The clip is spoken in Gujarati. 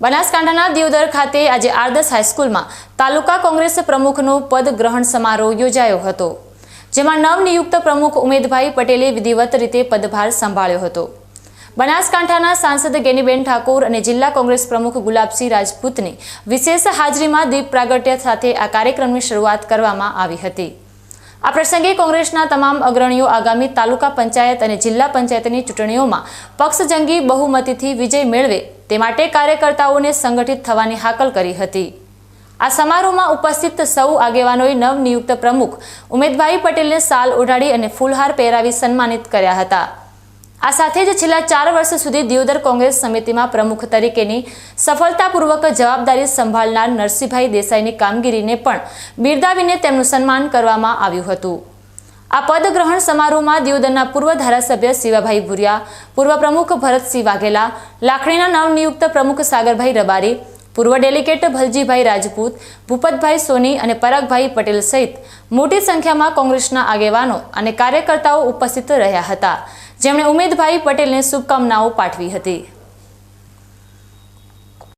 બનાસકાંઠાના દિયોદર ખાતે આજે આરદસ હાઈસ્કૂલમાં તાલુકા કોંગ્રેસ પ્રમુખનો પદ ગ્રહણ સમારોહ યોજાયો હતો, જેમાં નવનિયુક્ત પ્રમુખ ઉમેદભાઈ પટેલે વિધિવત રીતે પદભાર સંભાળ્યો હતો. બનાસકાંઠાના સાંસદ ગેનીબેન ઠાકોર અને જિલ્લા કોંગ્રેસ પ્રમુખ ગુલાબસિંહ રાજપૂતની વિશેષ હાજરીમાં દીપ પ્રાગટ્ય સાથે આ કાર્યક્રમની શરૂઆત કરવામાં આવી હતી. આ પ્રસંગે કોંગ્રેસના તમામ અગ્રણીઓ આગામી તાલુકા પંચાયત અને જિલ્લા પંચાયતની ચૂંટણીઓમાં પક્ષજંગી બહુમતીથી વિજય મેળવે તે માટે કાર્યકર્તાઓને સંગઠિત થવાની હાકલ કરી હતી. આ સમારોહમાં ઉપસ્થિત સૌ આગેવાનોએ નવનિયુક્ત પ્રમુખ ઉમેદભાઈ પટેલને સાલ ઓઢાડી અને ફૂલહાર પહેરાવી સન્માનિત કર્યા હતા. આ સાથે જ છેલ્લા ચાર વર્ષ સુધી દિયોદર કોંગ્રેસ સમિતિમાં પ્રમુખ તરીકેની સફળતાપૂર્વક જવાબદારી સંભાળનાર નરસિંહભાઈ દેસાઈની કામગીરીને પણ બિરદાવીને તેમનું સન્માન કરવામાં આવ્યું હતું. આ પદ ગ્રહણ સમારોહમાં દિયોદરના પૂર્વ ધારાસભ્ય શિવાભાઈ ભુરિયા, પૂર્વ પ્રમુખ ભરતસિંહ વાઘેલા, લાખણીના નવનિયુક્ત પ્રમુખ સાગરભાઈ રબારી, પૂર્વ ડેલિગેટ ભલજીભાઈ રાજપૂત, ભૂપતભાઈ સોની અને પરાગભાઈ પટેલ સહિત મોટી સંખ્યામાં કોંગ્રેસના આગેવાનો અને કાર્યકર્તાઓ ઉપસ્થિત રહ્યા હતા. જેમણે ઉમેદભાઈ પટેલને શુભકામનાઓ પાઠવી હતી.